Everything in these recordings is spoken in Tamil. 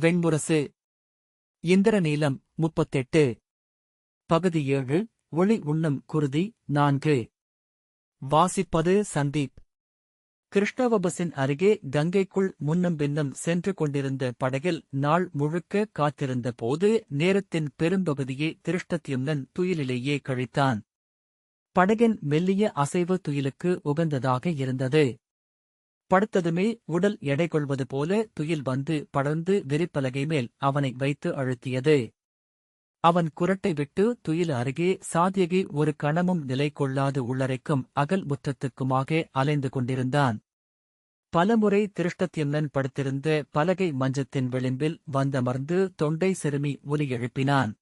வெண்முரசு. இந்திரநீலம் முப்பத்தெட்டு. பகுதி ஏழு ஒளி உண்ணும் குருதி நான்கு. வாசிப்பது சந்தீப். கிருஷ்ணவபசின் அருகே கங்கைக்குள் முன்னும் பின்னும் சென்று கொண்டிருந்த படகில் நாள் முழுக்க காத்திருந்த போது நேரத்தின் பெரும்பகுதியை திருஷ்டத்யும்னன் துயிலிலேயே கழித்தான். படகின் மெல்லிய அசைவு துயிலுக்கு உகந்ததாக இருந்தது. படுத்ததுமே உடல் எடை கொள்வது போல துயில் வந்து படர்ந்து விரிப்பலகை மேல் அவனை வைத்து அழுத்தியது. அவன் குரட்டை விட்டு துயில் அருகே சாதியகி ஒரு கணமும் நிலை கொள்ளாது உள்ளரைக்கும் அகல் முற்றத்துக்குமாக அலைந்து கொண்டிருந்தான். பலமுறை திருஷ்டத்யம்னன் படுத்திருந்த பலகை மஞ்சத்தின் விளிம்பில் வந்தமர்ந்து தொண்டை சிறுமி ஒலி எழுப்பினான்.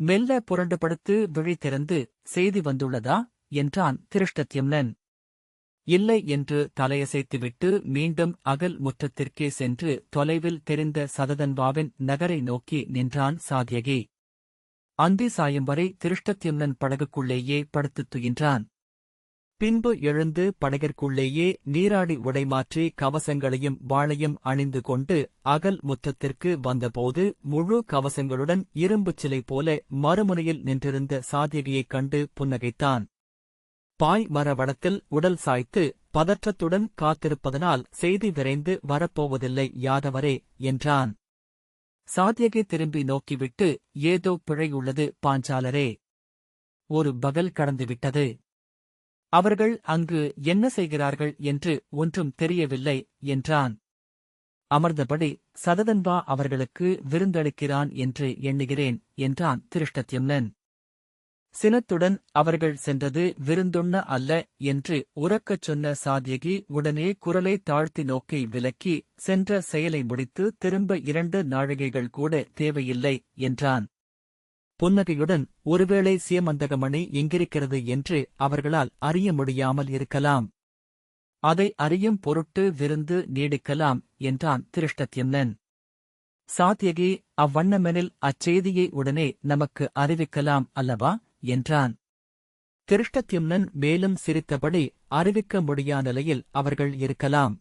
மெல்ல புரண்டு படுத்து விழி திறந்து செய்தி வந்துள்ளதா? என்றான் திருஷ்டத்யம்னன் இல்லை என்று தலையசைத்துவிட்டு மீண்டும் அகல் முற்றத்திற்கே சென்று தொலைவில் தெரிந்த சததன்வாவின் நகரை நோக்கி நின்றான் சாத்யகி. அந்தி சாயம் வரை திருஷ்டத்யம்னன் படகுக்குள்ளேயே படுத்துத் துயின்றான். பின்பு எழுந்து படகிற்குள்ளேயே நீராடி உடைமாற்றி கவசங்களையும் வாளையும் அணிந்து கொண்டு அகல் முற்றத்திற்கு வந்தபோது முழு கவசங்களுடன் இரும்புச் சிலை போல மறுமுனையில் நின்றிருந்த சாத்தியகியைக் கண்டு புன்னகைத்தான். பாய் மர வடத்தில் உடல் சாய்த்து பதற்றத்துடன் காத்திருப்பதனால் செய்தி விரைந்து வரப்போவதில்லை யாதவரே என்றான். சாத்தியகை திரும்பி நோக்கிவிட்டு ஏதோ பிழையுள்ளது பாஞ்சாலரே. ஒரு பகல் கடந்துவிட்டது. அவர்கள் அங்கு என்ன செய்கிறார்கள் என்று ஒன்றும் தெரியவில்லை என்றான். அமர்ந்தபடி சததன்பா அவர்களுக்கு விருந்தளிக்கிறான் என்று எண்ணுகிறேன் என்றான் திருஷ்டத்யம்னன். சினத்துடன் அவர்கள் சென்றது விருந்துண்ண அல்ல என்று உறக்கச் சொன்ன சாத்யகி உடனே குரலை தாழ்த்தி நோக்கி விலக்கி சென்ற செயலை முடித்து திரும்ப இரண்டு நாழிகைகள் கூட தேவையில்லை என்றான். புன்னகையுடன் ஒருவேளை சியமந்தகமணி எங்கிருக்கிறது என்று அவர்களால் அறிய முடியாமல் இருக்கலாம். அதை அறியும் பொருட்டு விருந்து நீடிக்கலாம் என்றான் திருஷ்டத்யம்னன். சாத்தியகி அவ்வண்ணமெனில் அச்செய்தியை உடனே நமக்கு அறிவிக்கலாம் அல்லவா? என்றான். திருஷ்டத்யும்னன் மேலும் சிரித்தபடி அறிவிக்க முடியா நிலையில் அவர்கள் இருக்கலாம்.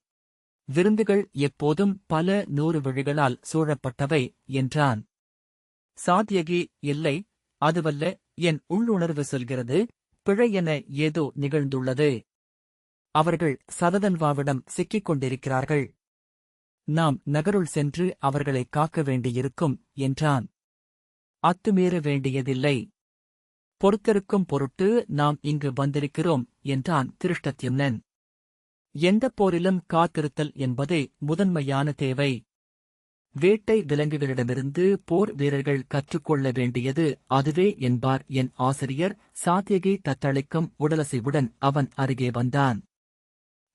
விருந்துகள் எப்போதும் பல நூறு விழிகளால் சூழப்பட்டவை என்றான். சாத்யகி இல்லை அதுவல்ல என் உள்ளுணர்வு சொல்கிறது பிழை என ஏதோ நிகழ்ந்துள்ளது. அவர்கள் சததன்வாவிடம் சிக்கிக் கொண்டிருக்கிறார்கள். நாம் நகருள் சென்று அவர்களை காக்க வேண்டியிருக்கும் என்றான். அத்துமீற வேண்டியதில்லை. பொறுத்திருக்கும் பொருட்டு நாம் இங்கு வந்திருக்கிறோம் என்றான் திருஷ்டத்யும்னன். எந்தப் போரிலும் காத்திருத்தல் என்பதே முதன்மையான தேவை. வேட்டை விலங்குகளிடமிருந்து போர் வீரர்கள் கற்றுக்கொள்ள வேண்டியது அதுவே என்பார் என் ஆசிரியர் சாத்தியகை தத்தளிக்கும் உடலசைவுடன் அவன் அருகே வந்தான்.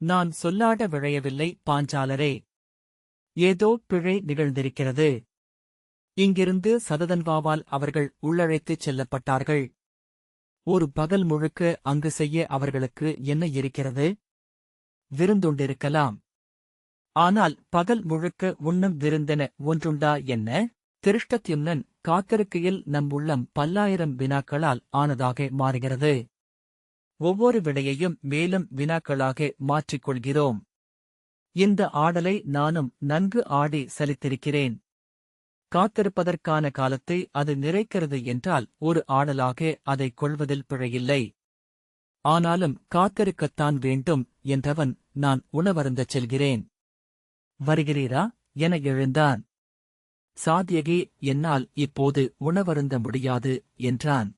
நான் சொல்லாட விழையவில்லை பாஞ்சாலரே. ஏதோ பிழை நிகழ்ந்திருக்கிறது. இங்கிருந்து சததன்வாவால் அவர்கள் உள்ளழைத்துச் செல்லப்பட்டார்கள். ஒரு பகல் முழுக்க அங்கு செய்ய அவர்களுக்கு என்ன இருக்கிறது? விருந்துண்டிருக்கலாம். ஆனால் பகல் முழுக்க உண்ணும் விருந்தென ஒன்றுண்டா என்ன? திருஷ்டத்யும்னன் காத்திருக்கையில் நம் உள்ளம் பல்லாயிரம் வினாக்களால் ஆனதாக மாறுகிறது. ஒவ்வொரு விடையையும் மேலும் வினாக்களாக மாற்றிக்கொள்கிறோம். இந்த ஆடலை நானும் நன்கு ஆடி சலித்திருக்கிறேன். காத்திருப்பதற்கான காலத்தை அது நிறைக்கிறது என்றால் ஒரு ஆடலாக அதை கொள்வதில் பிழையில்லை. ஆனாலும் காத்திருக்கத்தான் வேண்டும் என்றவன் நான் உணவருந்தச் செல்கிறேன். வருகிறீரா? என எழுந்தான். சாத்தியகி என்னால் இப்போது உணவருந்த முடியாது என்றான்.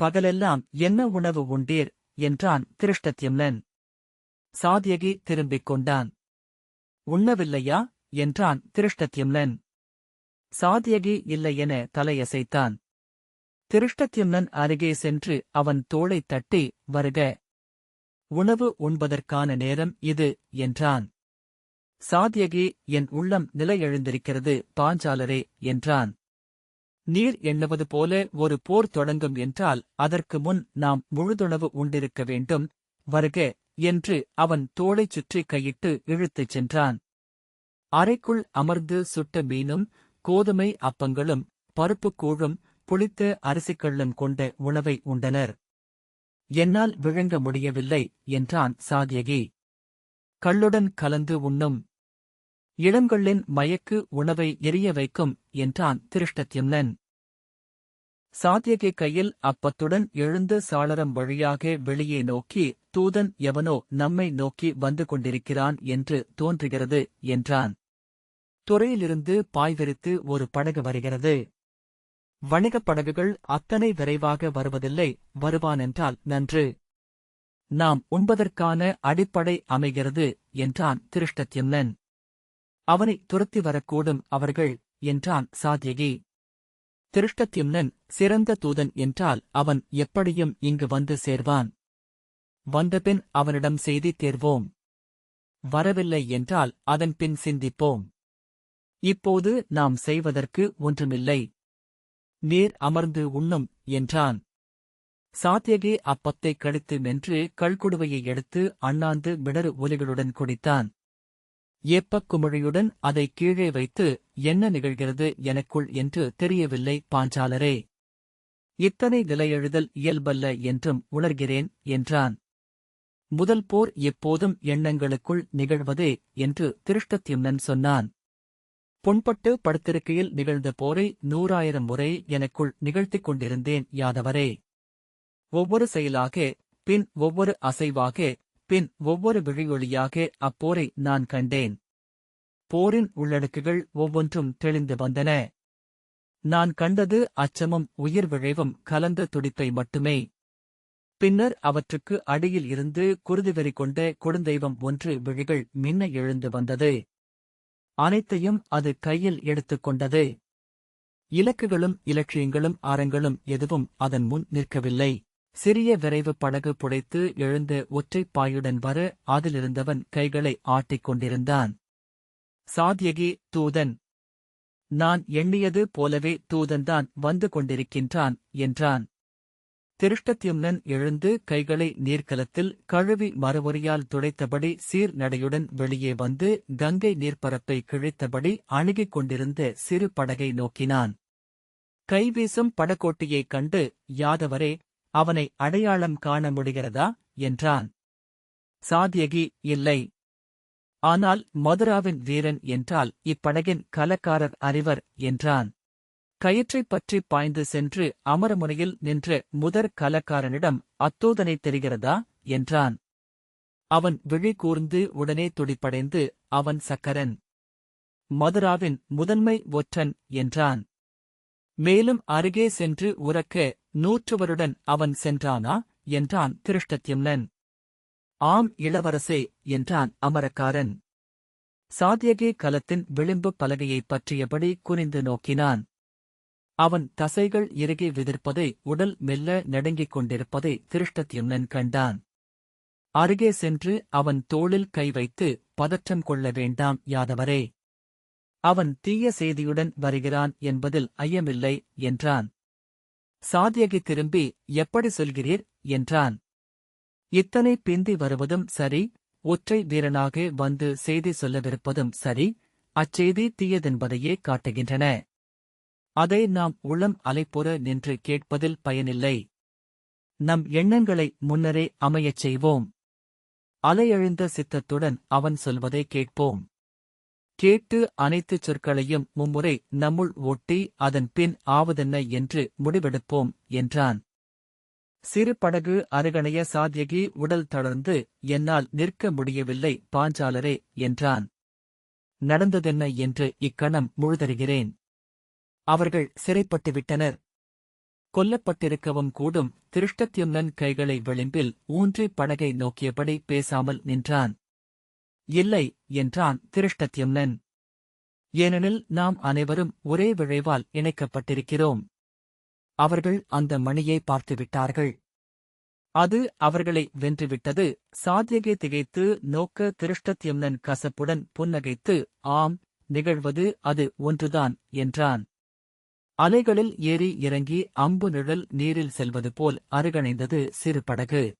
பகலெல்லாம் என்ன உணவு உண்டீர்? என்றான் திருஷ்டத்யம்லன். சாத்யகி திரும்பிக் கொண்டான். உண்ணவில்லையா? என்றான் திருஷ்டத்யம்லன். சாத்தியகி இல்லையென தலையசைத்தான். திருஷ்டத்யும்னன் அருகே சென்று அவன் தோளைத் தட்டி வருக. உணவு உண்பதற்கான நேரம் இது என்றான். சாதியகி என் உள்ளம் நிலையெழுந்திருக்கிறது பாஞ்சாலரே என்றான். நீர் எண்ணுவது போல ஒரு போர் தொடங்கும் என்றால் அதற்கு முன் நாம் முழுதுணவு உண்டிருக்க வேண்டும் வருக என்று அவன் தோளைச் சுற்றி கையிட்டு இழுத்துச் சென்றான். அறைக்குள் அமர்ந்து சுட்ட மீனும் கோதுமை அப்பங்களும் பருப்புக் கூழும் புளித்த அரிசிக்கள்ளும் கொண்ட உணவை உண்டனர். என்னால் விழுங்க முடியவில்லை என்றான் சாத்யகி கள்ளுடன் கலந்து உண்ணும். இளங்கள்ளின் மயக்கு உணவை எரிய வைக்கும் என்றான் திருஷ்டத்யும்னன். சாத்தியகை கையில் அப்பத்துடன் எழுந்து சாளரம் வழியாக வெளியே நோக்கி தூதன் எவனோ நம்மை நோக்கி வந்து கொண்டிருக்கிறான் என்று தோன்றுகிறது என்றான். துறையிலிருந்து பாய்விரித்து ஒரு படகு வருகிறது. வணிகப் படகுகள் அத்தனை விரைவாக வருவதில்லை வருவானென்றால் நன்று. நாம் உண்பதற்கான அடிப்படை அமைகிறது என்றான் திருஷ்டத்யும்னன். அவனை துரத்தி வரக்கூடும் அவர்கள் என்றான் சாத்யகி. திருஷ்டத்யும்னன் சிறந்த தூதன் என்றால் அவன் எப்படியும் இங்கு வந்து சேர்வான். வந்தபின் அவனிடம் செய்தி தேர்வோம். வரவில்லை என்றால் அதன்பின் சிந்திப்போம். இப்போது நாம் செய்வதற்கு ஒன்றுமில்லை. நீர் அமர்ந்து உண்ணும் என்றான். சாத்தியகே அப்பத்தை கடித்து மென்று கல்குடுவையை எடுத்து அண்ணாந்து மிடறு ஒலிகளுடன் குடித்தான். ஏப்பக் குமிழியுடன் அதை கீழே வைத்து என்ன நிகழ்கிறது எனக்குள் என்று தெரியவில்லை பாஞ்சாலரே. இத்தனை நிலையெழுதல் இயல்பல்ல என்றும் உணர்கிறேன் என்றான். முதல் போர் எப்போதும் எண்ணங்களுக்குள் நிகழ்வதே என்று திருஷ்டத்யும்னன் சொன்னான். புண்பட்டு படுத்திருக்கையில் நிகழ்ந்த போரை நூறாயிரம் முறை எனக்குள் நிகழ்த்திக் கொண்டிருந்தேன் யாதவரே. ஒவ்வொரு செயலாக பின் ஒவ்வொரு அசைவாக பின் ஒவ்வொரு விழியொளியாக அப்போரை நான் கண்டேன். போரின் உள்ளடுக்குகள் ஒவ்வொன்றும் தெளிந்து வந்தன. நான் கண்டது அச்சமும் உயிர் விழைவும் கலந்த துடிப்பை மட்டுமே. பின்னர் அவற்றுக்கு அடியில் இருந்து குருதிவெறி கொண்ட கொடுந்தெய்வம் ஒன்று விழிகள் மின்ன எழுந்து வந்தது. அனைத்தையும் அது கையில் எடுத்துக்கொண்டது. இலக்குகளும் இலட்சியங்களும் ஆரங்களும் எதுவும் அதன் முன் நிற்கவில்லை. சிறிய விரைவு படகு புடைத்து எழுந்த ஒற்றைப் பாயுடன் வர அதிலிருந்தவன் கைகளை ஆட்டிக் கொண்டிருந்தான். சாத்யகி தூதன் நான் எண்ணியது போலவே தூதன்தான் வந்து கொண்டிருக்கின்றான் என்றான். திருஷ்டத்யும்னன் எழுந்து கைகளை நீர்க்கலத்தில் கழுவி மறுமுறையால் துடைத்தபடி சீர் நடையுடன் வெளியே வந்து கங்கை நீர்ப்பரப்பை கிழித்தபடி அணுகிக் கொண்டிருந்த சிறு படகை நோக்கினான். கைவீசும் படகோட்டியைக் கண்டு யாதவரே அவனை அடையாளம் காண முடிகிறதா? என்றான். சாத்யகி இல்லை. ஆனால் மதுராவின் வீரன் என்றால் இப்படகின் கலக்காரர் அறிவர் என்றான். கயிற்றைப் பற்றி பாய்ந்து சென்று அமரமுனையில் நின்ற முதற் கலக்காரனிடம் அத்தோதனை தெரிகிறதா? என்றான். அவன் விழி கூர்ந்து உடனே துடிப்படைந்து அவன் சக்கரன் மதுராவின் முதன்மை ஒற்றன் என்றான். மேலும் அருகே சென்று உறக்க நூற்றுவருடன் அவன் சென்றானா? என்றான் திருஷ்டத்யும்னன். ஆம் இளவரசே என்றான் அமரக்காரன். சாத்தியகே கலத்தின் விளிம்பு பலகையைப் பற்றியபடி குனிந்து நோக்கினான். அவன் தசைகள் இறுகி விதிர்ப்பதை உடல் மெல்ல நடுங்கிக் கொண்டிருப்பதை திருஷ்டத்யும்னன் கண்டான். அருகே சென்று அவன் தோளில் கை வைத்து பதற்றம் கொள்ள வேண்டாம் யாதவரே. அவன் தீய செய்தியுடன் வருகிறான் என்பதில் ஐயமில்லை என்றான். சாத்தியகி திரும்பி எப்படி சொல்கிறீர்? என்றான். இத்தனை பிந்தி வருவதும் சரி ஒற்றை வீரனாக வந்து செய்தி சொல்லவிருப்பதும் சரி அச்செய்தி தீயதென்பதையே காட்டுகின்றன. அதை நாம் உளம் அலைப்புற நின்று கேட்பதில் பயனில்லை. நம் எண்ணங்களை முன்னரே அமையச் செய்வோம். அலையெழுந்த சித்தத்துடன் அவன் சொல்வதை கேட்போம். கேட்டு அனைத்துச் சொற்களையும் மும்முறை நம்முள் ஒட்டி அதன் பின் ஆவதென்ன என்று முடிவெடுப்போம் என்றான். சிறு படகு அருகணைய சாத்யகி உடல் தளர்ந்து என்னால் நிற்க முடியவில்லை பாஞ்சாலரே என்றான். நடந்ததென்ன என்று இக்கணம் முழுதருகிறேன் அவர்கள் சிறைப்பட்டுவிட்டனர். கொல்லப்பட்டிருக்கவும் கூடும் திருஷ்டத்யும்னன் கைகளை விளிம்பில் ஊன்றி படகை நோக்கியபடி பேசாமல் நின்றான். இல்லை என்றான் திருஷ்டத்யும்னன். ஏனெனில் நாம் அனைவரும் ஒரே விழைவால் இணைக்கப்பட்டிருக்கிறோம். அவர்கள் அந்த மணியை பார்த்துவிட்டார்கள். அது அவர்களை வென்றுவிட்டது. சாத்தியகை திகைத்து நோக்க திருஷ்டத்யம்னன் கசப்புடன் புன்னகைத்து ஆம் நிகழ்வது அது ஒன்றுதான் என்றான். அலைகளில் ஏறி இறங்கி அம்பு நிழல் நீரில் செல்வது போல் அருகணைந்தது சிறு படகு.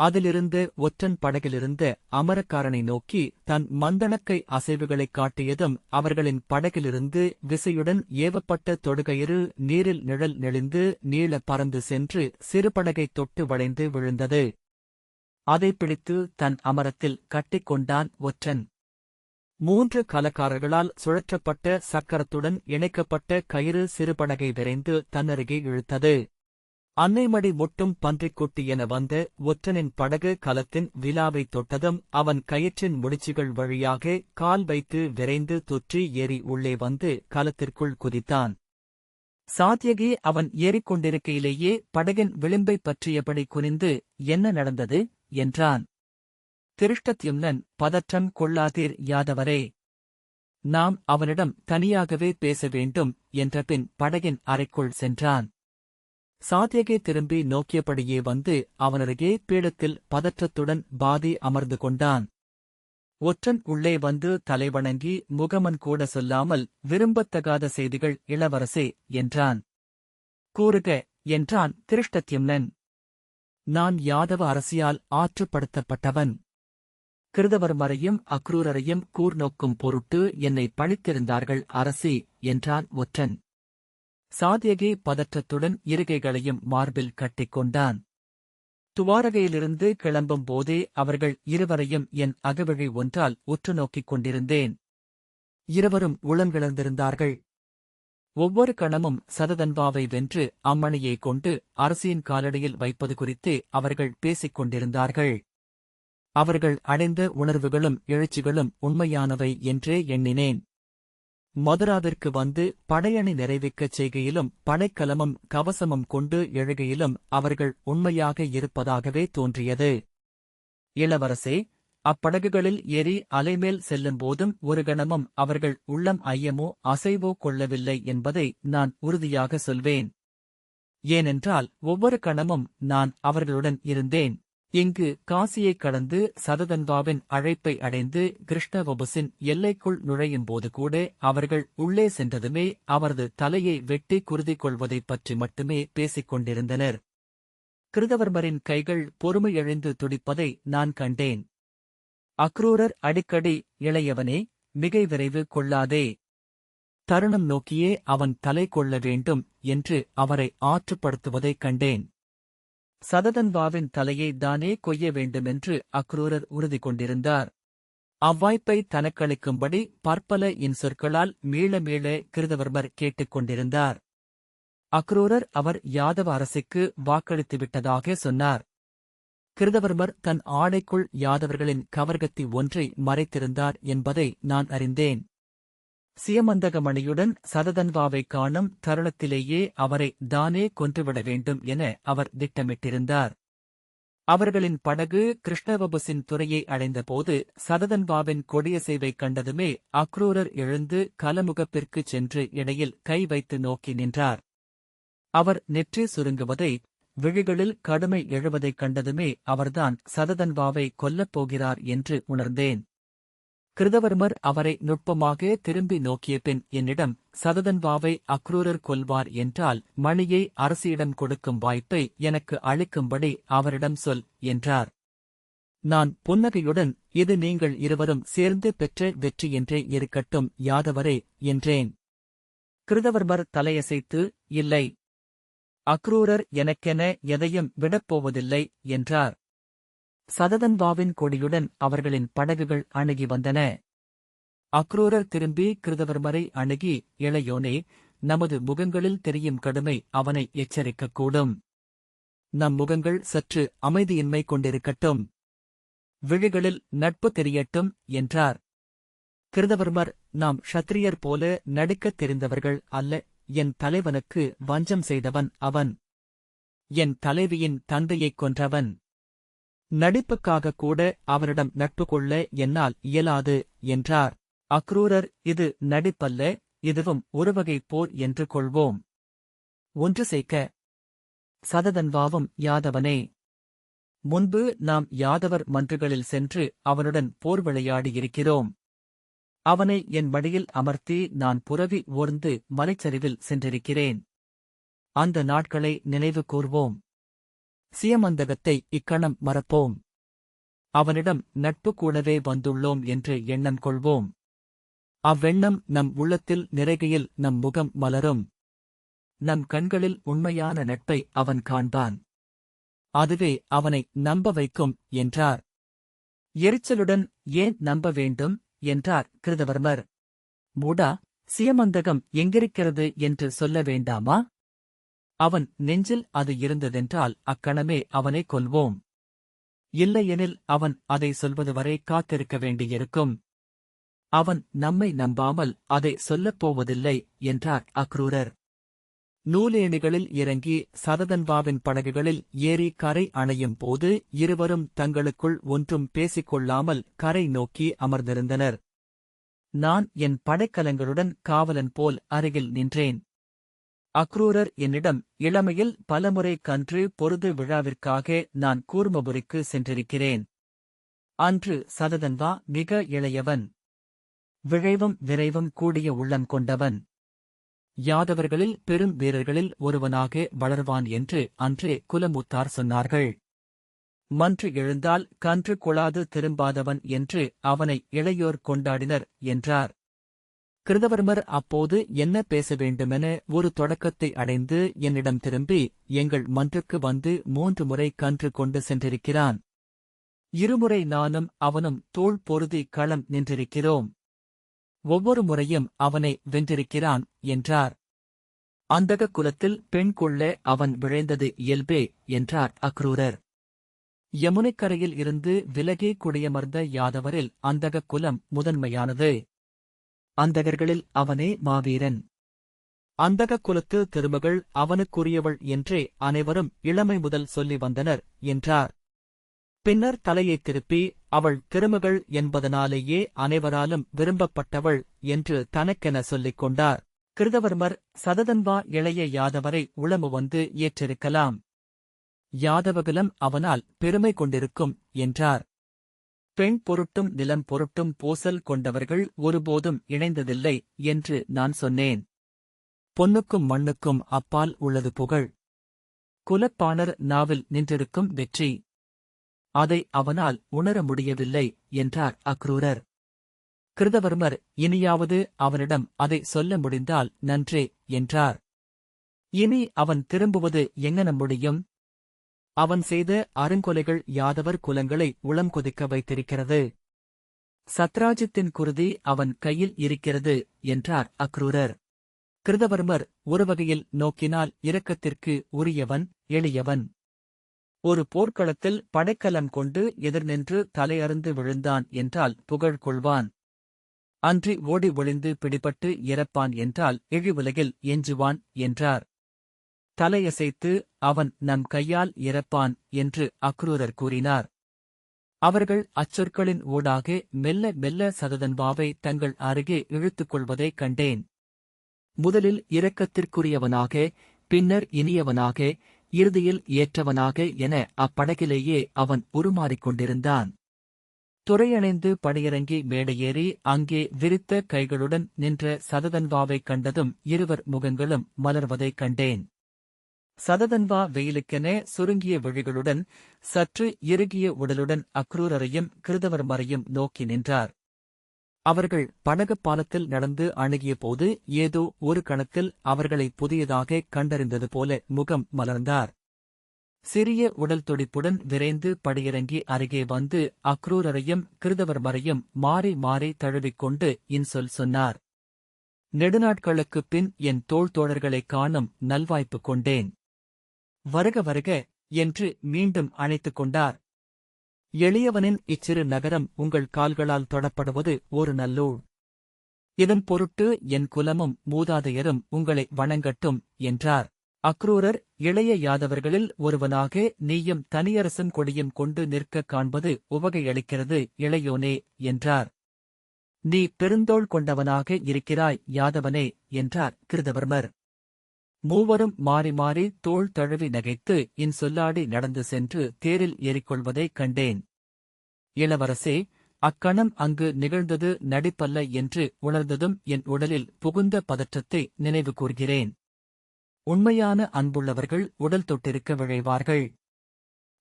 அதிலிருந்து ஒற்றன் படகிலிருந்த அமரக்காரனை நோக்கி தன் மந்தனக்கை அசைவுகளைக் காட்டியதும் அவர்களின் படகிலிருந்து விசையுடன் ஏவப்பட்ட தொடுகயிறு நீரில் நிழல் நெளிந்து நீள பறந்து சென்று சிறுபடகைத் தொட்டு வளைந்து விழுந்தது. அதை பிடித்து தன் அமரத்தில் கட்டிக்கொண்டான் ஒற்றன். மூன்று கலக்காரர்களால் சுழற்றப்பட்ட சக்கரத்துடன் இணைக்கப்பட்ட கயிறு சிறுபடகை விரைந்து தன்னருகே இழுத்தது. அன்னைமடி முட்டும் பன்றிக்குட்டி என வந்த ஒற்றனின் படகு கலத்தின் விழாவை தொட்டதும் அவன் கயிற்றின் முடிச்சுகள் வழியாக கால் வைத்து விரைந்து தொற்றி ஏறி உள்ளே வந்து கலத்திற்குள் குதித்தான். சாத்தியகி அவன் ஏறிக்கொண்டிருக்கையிலேயே படகின் விளிம்பை பற்றியபடி குனிந்து என்ன நடந்தது? என்றான். திருஷ்டத்யும்னன் பதற்றம் கொள்ளாதீர் யாதவரே. நாம் அவனிடம் தனியாகவே பேச வேண்டும் என்ற பின் படகின் அறைக்குள் சென்றான். சாத்தியகே திரும்பி நோக்கியபடியே வந்து அவனருகே பீடத்தில் பதற்றத்துடன் பாதி அமர்ந்து கொண்டான். ஒற்றன் உள்ளே வந்து தலைவணங்கி முகமன் கூட சொல்லாமல் விரும்பத்தகாத செய்திகள் இளவரசே என்றான். கூறுக என்றான் திருஷ்டத்யும்னன். நான் யாதவ அரசியால் ஆற்றுப்படுத்தப்பட்டவன். கிருதவர்மரையும் அக்ரூரரையும் கூர்நோக்கும் பொருட்டு என்னை பழித்திருந்தார்கள் அரசி என்றான் ஒற்றன். சாதியகி பதற்றத்துடன் இருகைகளையும் மார்பில் கட்டிக்கொண்டான் துவாரகையிலிருந்து கிளம்பும் போதே அவர்கள் இருவரையும் என் அகவழி ஒன்றால் உற்று நோக்கிக் கொண்டிருந்தேன். இருவரும் உளங்கிழந்திருந்தார்கள். ஒவ்வொரு கணமும் சததன்பாவை வென்று அம்மணியை கொண்டு அரசியின் காலடியில் வைப்பது குறித்து அவர்கள் பேசிக் கொண்டிருந்தார்கள். அவர்கள் அடைந்த உணர்வுகளும் எழுச்சிகளும் உண்மையானவை என்றே எண்ணினேன். மதுராவிற்கு வந்து படையணி நிறைவிக்கச் செய்கையிலும் படைக்கலமும் கவசமும் கொண்டு எழுகையிலும் அவர்கள் உண்மையாக இருப்பதாகவே தோன்றியது. இளவரசே அப்படகுகளில் ஏறி அலைமேல் செல்லும்போதும் ஒரு கணமும் அவர்கள் உள்ளம் ஐயமோ அசைவோ கொள்ளவில்லை என்பதை நான் உறுதியாக சொல்வேன். ஏனென்றால் ஒவ்வொரு கணமும் நான் அவர்களுடன் இருந்தேன். இங்கு காசியைக் கடந்து சததன்வாவின் அழைப்பை அடைந்து கிருஷ்ணவபுசின் எல்லைக்குள் நுழையும்போது கூட அவர்கள் உள்ளே சென்றதுமே அவரது தலையை வெட்டி குருதி கொள்வதைப் பற்றி மட்டுமே பேசிக் கொண்டிருந்தனர். கிருதவர்மரின் கைகள் பொறுமையழிந்து துடிப்பதை நான் கண்டேன். அக்ரூரர் அடிக்கடி இளையவனே மிகை விரைவு கொள்ளாதே. தருணம் நோக்கியே அவன் தலை கொள்ள வேண்டும் என்று அவரை ஆற்றுப்படுத்துவதைக் கண்டேன். சததன்பாவின் தலையை தானே கொய்ய வேண்டுமென்று அக்ரூரர் உறுதி கொண்டிருந்தார் அவ்வாய்ப்பை தனக்களிக்கும்படி பற்பல இன்சொற்களால் மீள மீள கிருதவர்மர் கேட்டுக் கொண்டிருந்தார் அக்ரூரர் அவர் யாதவ அரசுக்கு வாக்களித்துவிட்டதாக சொன்னார். கிருதவர்மர் தன் ஆடைக்குள் யாதவர்களின் கவர்கத்தி ஒன்றை மறைத்திருந்தார் என்பதை நான் அறிந்தேன். சியமந்தகமணியுடன் சததன்வாவைக் காணும் தருணத்திலேயே அவரை தானே கொன்றுவிட வேண்டும் என அவர் திட்டமிட்டிருந்தார். அவர்களின் படகு கிருஷ்ணவபுசின் துறையை அடைந்தபோது சததன்வாவின் சேவை கண்டதுமே அக்ரூரர் எழுந்து கலமுகப்பிற்குச் சென்று இடையில் கை வைத்து நோக்கி நின்றார். அவர் நெற்றி சுருங்குவதை விழிகளில் கடுமை எழுவதைக் கண்டதுமே அவர்தான் சததன்பாவை கொல்லப் போகிறார் என்று உணர்ந்தேன். கிருதவர்மர் அவரை நுட்பமாக திரும்பி நோக்கிய பின் என்னிடம் சததன்வாவை அக்ரூரர் கொல்வார் என்றால் மணியை அரசியிடம் கொடுக்கும் வாய்ப்பை எனக்கு அளிக்கும்படி அவரிடம் சொல் என்றார். நான் புன்னகையுடன் இது நீங்கள் இருவரும் சேர்ந்து பெற்ற வெற்றி என்றே இருக்கட்டும் யாதவரே என்றேன். கிருதவர்மர் தலையசைத்து இல்லை அக்ரூரர் எனக்கென எதையும் விடப்போவதில்லை என்றார். சததன்பாவின் கொடியுடன் அவர்களின் படகுகள் அணுகி வந்தன. அக்ரூரர் திரும்பி கிருதவர்மரை அணுகி இளையோனே நமது முகங்களில் தெரியும் கடுமை அவனை எச்சரிக்கக்கூடும். நம் முகங்கள் சற்று அமைதியின்மை கொண்டிருக்கட்டும். விழிகளில் நட்பு தெரியட்டும் என்றார். கிருதவர்மர் நாம் ஷத்திரியர் போல நடிக்கத் தெரிந்தவர்கள் அல்ல என் தலைவனுக்கு வஞ்சம் செய்தவன் அவன். என் தலைவியின் தந்தையைக் கொன்றவன். நடிப்புக்காக கூட அவரிடம் நட்பு கொள்ள என்னால் இயலாது என்றார். அக்ரூரர் இது நடிப்பல்ல இதுவும் ஒருவகை போர் என்று கொள்வோம். ஒன்று சேர்க்க. சததன்வாவும் யாதவனே. முன்பு நாம் யாதவர் மன்றுகளில் சென்று அவனுடன் போர் விளையாடியிருக்கிறோம் அவனை என் மடியில் அமர்த்தி நான் புரவி ஓர்ந்து மலைச்சரிவில் சென்றிருக்கிறேன். அந்த நாட்களை நினைவு கூர்வோம். சியமந்தகத்தை இக்கணம் மறப்போம். அவனிடம் நட்பு கூடவே வந்துள்ளோம் என்று எண்ணம் கொள்வோம். அவ்வெண்ணம் நம் உள்ளத்தில் நிறைகையில் நம் முகம் மலரும். நம் கண்களில் உண்மையான நட்பை அவன் காண்பான். அதுவே அவனை நம்ப வைக்கும் என்றார். எரிச்சலுடன் ஏன் நம்ப வேண்டும் என்றார் கிருதவர்மர். மூடா சியமந்தகம் எங்கிருக்கிறது என்று சொல்ல வேண்டாமா? அவன் நெஞ்சில் அது இருந்ததென்றால் அக்கணமே அவனை கொல்வோம். இல்லையெனில் அவன் அதை சொல்வது வரை காத்திருக்க வேண்டியிருக்கும். அவன் நம்மை நம்பாமல் அதை சொல்லப் போவதில்லை என்றார் அக்ரூரர். நூலேணிகளில் இறங்கி சரதன்பாவின் படகுகளில் ஏறி கரை அணையும் போது இருவரும் தங்களுக்குள் ஒன்றும் பேசிக்கொள்ளாமல் கரை நோக்கி அமர்ந்திருந்தனர். நான் என் படைக்கலங்களுடன் காவலன் போல் அருகில் நின்றேன். அக்ரூரர் என்னிடம் இளமையில் பலமுறை கன்று பொருது விழாவிற்காக நான் கூர்மபுரிக்கு சென்றிருக்கிறேன். அன்று சததன்வா மிக இளையவன். விழைவும் விரைவும் கூடிய உள்ளம் கொண்டவன். யாதவர்களில் பெரும் வீரர்களில் ஒருவனாக வளர்வான் என்று அன்றே குலமுத்தார் சொன்னார்கள். மன்று எழுந்தால் கன்று கொளாது திரும்பாதவன் என்று அவனை இளையோர் கொண்டாடினர் என்றார். கிருதவர்மர் அப்போது என்ன பேச வேண்டுமென ஒரு தொடக்கத்தை அடைந்து என்னிடம் திரும்பி எங்கள் மன்றுக்கு வந்து மூன்று முறை கன்று கொண்டு சென்றிருக்கிறான். இருமுறை நானும் அவனும் தோள் பொருதி களம் நின்றிருக்கிறோம். ஒவ்வொரு முறையும் அவனை வென்றிருக்கிறான் என்றார். அந்தக குலத்தில் பெண் கொள்ள அவன் விழைந்தது இயல்பே என்றார் அக்ரூரர். யமுனைக்கரையில் இருந்து விலகி குடியமர்ந்த யாதவரில் அந்தக குலம் முதன்மையானது. அந்தகர்களில் அவனே மாவீரன். அந்தக குலத்து திருமகள் அவனுக்குரியவள் என்றே அனைவரும் இளமை முதல் சொல்லி வந்தனர் என்றார். பின்னர் தலையைத் திருப்பி அவள் திருமகள் என்பதனாலேயே அனைவராலும் விரும்பப்பட்டவள் என்று தனக்கென சொல்லிக் கொண்டார். கிருதவர்மர் சததன்வா இளைய யாதவரை உளமு வந்து ஏற்றிருக்கலாம். யாதவகுலம் அவனால் பெருமை கொண்டிருக்கும் என்றார். பெண் பொருட்டும் நிலம் பொருட்டும் பூசல் கொண்டவர்கள் ஒருபோதும் இணைந்ததில்லை என்று நான் சொன்னேன். பொன்னுக்கும் மண்ணுக்கும் அப்பால் உள்ளது புகழ். குலப்பாணர் நாவில் நின்றிருக்கும் வெற்றி. அதை அவனால் உணர முடியவில்லை என்றார் அக்ரூரர். கிருதவர்மர் இனியாவது அவனிடம் அதை சொல்ல முடிந்தால் நன்றே என்றார். இனி அவன் திரும்புவது எங்கன முடியும்? அவன் செய்த அருங்கொலைகள் யாதவர் குலங்களை உளம் கொதிக்க வைத்திருக்கிறது. சத்ராஜித்தின் குருதி அவன் கையில் இருக்கிறது என்றார் அக்ரூரர். கிருதவர்மர் ஒருவகையில் நோக்கினால் இரக்கத்திற்கு உரியவன் எளியவன். ஒரு போர்க்களத்தில் படைக்கலம் கொண்டு எதிர்நின்று தலையறுந்து விழுந்தான் என்றால் புகழ் கொள்வான். அன்றி ஓடி ஒளிந்து பிடிபட்டு இறப்பான் என்றால் இழிவுலகில் எஞ்சுவான் என்றார். தலையசைத்து அவன் நம் கையால் இறப்பான் என்று அக்ரூரர் கூறினார். அவர்கள் அச்சொற்களின் ஊடாக மெல்ல மெல்ல சததன்பாவை தங்கள் அருகே இழுத்துக் கொள்வதைக் கண்டேன். முதலில் இரக்கத்திற்குரியவனாக பின்னர் இனியவனாக இறுதியில் ஏற்றவனாக என அப்படகிலேயே அவன் உருமாறிக் கொண்டிருந்தான். துறையணைந்து படையிறங்கி மேடையேறி அங்கே விரித்த கைகளுடன் நின்ற சததன்வாவைக் கண்டதும் இருவர் முகங்களும் மலர்வதைக் கண்டேன். சததன்வா வெயிலுக்கென சுருங்கிய விழிகளுடன் சற்று இறுகிய உடலுடன் அக்ரூரரையும் கிருதவர்மரையும் நோக்கி நின்றார். அவர்கள் படகுப் பாலத்தில் நடந்து அணுகிய போது ஏதோ ஒரு கணத்தில் அவர்களை புதியதாக கண்டறிந்தது போல முகம் மலர்ந்தார். சிறிய உடல் துடிப்புடன் விரைந்து படியிறங்கி அருகே வந்து அக்ரூரரையும் கிருதவர்மரையும் மாறி மாறி தழுவிக்கொண்டு இன்சொல் சொன்னார். நெடுநாட்களுக்குப் பின் என் தோள் தோழர்களைக் காணும் நல்வாய்ப்பு கொண்டேன். வருக வருக என்று மீண்டும் அழைத்துக் கொண்டார். எளியவனின் இச்சிறு நகரம் உங்கள் கால்களால் தொடப்படுவது ஒரு நல்லூழ் இதன் பொருட்டு என் குலமும் மூதாதையரும் உங்களை வணங்கட்டும் என்றார். அக்ரூரர் இளைய யாதவர்களில் ஒருவனாக நீயும் தனியரசும் கொடியும் கொண்டு நிற்கக் காண்பது உவகையளிக்கிறது இளையோனே என்றார். நீ பெருந்தோள் கொண்டவனாக இருக்கிறாய் யாதவனே என்றார் கிருதவர்மர். மூவரும் மாறி மாறி தோள் தழுவி நகைத்து இன் சொல்லாடி நடந்து சென்று தேரில் ஏறிக்கொள்வதைக் கண்டேன். இளவரசே அக்கணம் அங்கு நிகழ்ந்தது நடிப்பல்ல என்று உணர்ந்ததும் என் உடலில் புகுந்த பதற்றத்தை நினைவு கூர்கிறேன். உண்மையான அன்புள்ளவர்கள் உடல் தொட்டிருக்க விழைவார்கள்.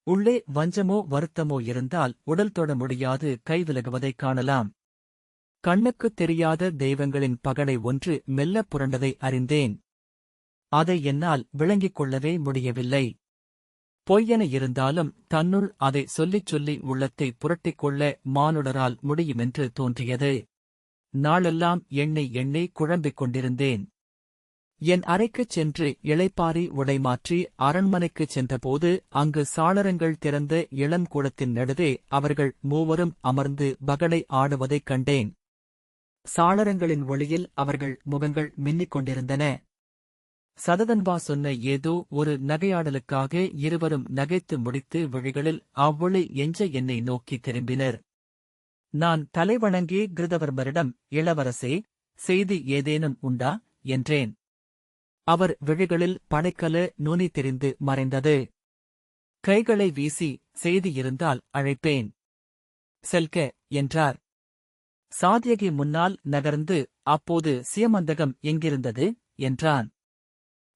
உள்ளே வஞ்சமோ வருத்தமோ இருந்தால் உடல் தொட முடியாது கைவிலகுவதைக் காணலாம். கண்ணுக்குத் தெரியாத தெய்வங்களின் பகடை ஒன்று மெல்லப் புரண்டதை அறிந்தேன். அதை என்னால் விளங்கிக் கொள்ளவே முடியவில்லை. பொய்யென இருந்தாலும் தன்னுள் அதை சொல்லிச் சொல்லி உள்ளத்தை புரட்டிக் கொள்ள மானுடரால் முடியுமென்று தோன்றியது. நாளெல்லாம் எண்ணெய் எண்ணெய் குழம்பிக் கொண்டிருந்தேன். என் அறைக்குச் சென்று இளைப்பாரி உடைமாற்றி அரண்மனைக்குச் சென்றபோது அங்கு சாளரங்கள் திறந்த இளம் கூடத்தின் நடுவே அவர்கள் மூவரும் அமர்ந்து பகலை ஆடுவதைக் கண்டேன். சாளரங்களின் ஒளியில் அவர்கள் முகங்கள் மின்னிக் கொண்டிருந்தன. சததன்பா சொன்ன ஏதோ ஒரு நகையாடலுக்காக இருவரும் நகைத்து முடித்து விழிகளில் அவ்வொளி எஞ்ச என்னை நோக்கி திரும்பினர். நான் தலைவணங்கி கிருதவர்மரிடம் இளவரசே செய்தி ஏதேனும் உண்டா? என்றேன். அவர் விழிகளில் படைக்கல நுனி தெரிந்து மறைந்தது. கைகளை வீசி செய்தி இருந்தால் அழைப்பேன். செல்க என்றார். சாத்யகி முன்னால் நகர்ந்து அப்போது சியமந்தகம் எங்கிருந்தது? என்றான்.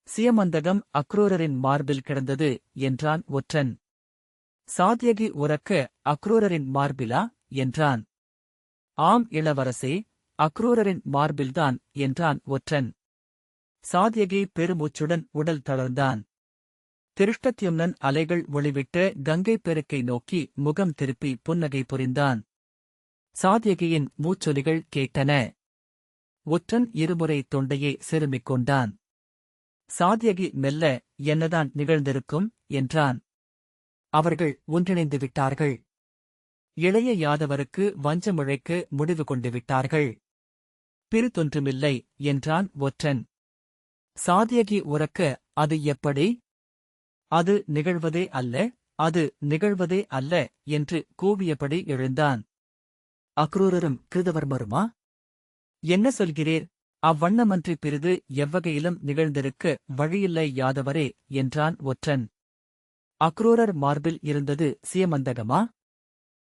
சியமந்தகம் அக்ரூரரின் மார்பில் கிடந்தது என்றான் ஒற்றன். சாத்யகி உறக்க அக்ரூரரின் மார்பிலா என்றான். ஆம் இளவரசே அக்ரூரரின் மார்பில்தான் என்றான் ஒற்றன். சாத்யகி பெருமூச்சுடன் உடல் தளர்ந்தான். திருஷ்டத்யும்னன் அலைகள் ஒளிவிட்ட கங்கைப் பெருக்கை நோக்கி முகம் திருப்பி புன்னகை புரிந்தான். சாத்யகியின் மூச்சொலிகள் கேட்டன. ஒற்றன் இருமுறை தொண்டையை செருமிக் கொண்டான். சாத்யகி மெல்ல என்னதான் நிகழ்ந்திருக்கும் என்றான். அவர்கள் ஒன்றிணைந்து விட்டார்கள். இளைய யாதவருக்கு வஞ்சமுழைக்க முடிவு கொண்டு விட்டார்கள். பிரித்தொன்றுமில்லை என்றான் ஒற்றன். சாதியகி உறக்க அது எப்படி? அது நிகழ்வதே அல்ல அது நிகழ்வதே அல்ல என்று கூவியபடி எழுந்தான். அக்ரூரரும் கிருதவர்மருமா என்ன சொல்கிறீர்? அவ்வண்ணமன்றி பிரிது எவ்வகையிலும் நிகழ்ந்திருக்க வழியில்லை யாதவரே என்றான் ஒற்றன். அக்ரூரர் மார்பில் இருந்தது சியமந்தகமா?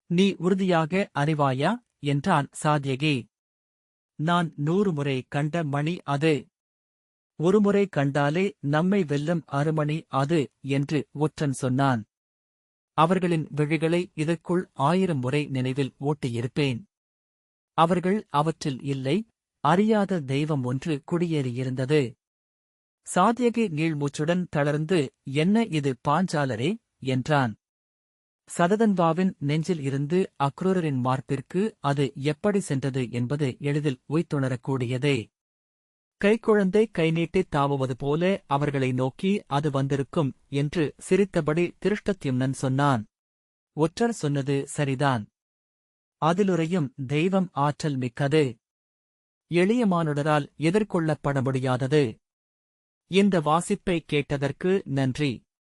நீ உறுதியாக அறிவாயா? என்றான் சாத்யகி நான் நூறு முறை கண்ட மணி அது. ஒருமுறை கண்டாலே நம்மை வெல்லும் அருமணி அது என்று ஒற்றன் சொன்னான். அவர்களின் விழிகளை இதற்குள் ஆயிரம் முறை நினைவில் ஓட்டியிருப்பேன். அவர்கள் அவற்றில் இல்லை. அறியாத தெய்வம் ஒன்று குடியேறியிருந்தது. சாத்யகி நீள்மூச்சுடன் தளர்ந்து என்ன இது பாஞ்சாலரே? என்றான். சததன்பாவின் நெஞ்சில் இருந்து அக்ரூரரின் மார்பிற்கு அது எப்படி சென்றது என்பது எளிதில் உய்த்துணரக்கூடியதே. கைக்குழந்தை கை நீட்டித் தாவுவது போல அவர்களை நோக்கி அது வந்திருக்கும் என்று சிரித்தபடி திருஷ்டத்யும்னன் சொன்னான். ஒற்றர் சொன்னது சரிதான். அதிலுரையும் தெய்வம் ஆற்றல் மிக்கது. எளிய மானுடரால் எதிர்கொள்ளப்பட முடியாதது இந்த வாசிப்பை கேட்டதற்கு நன்றி.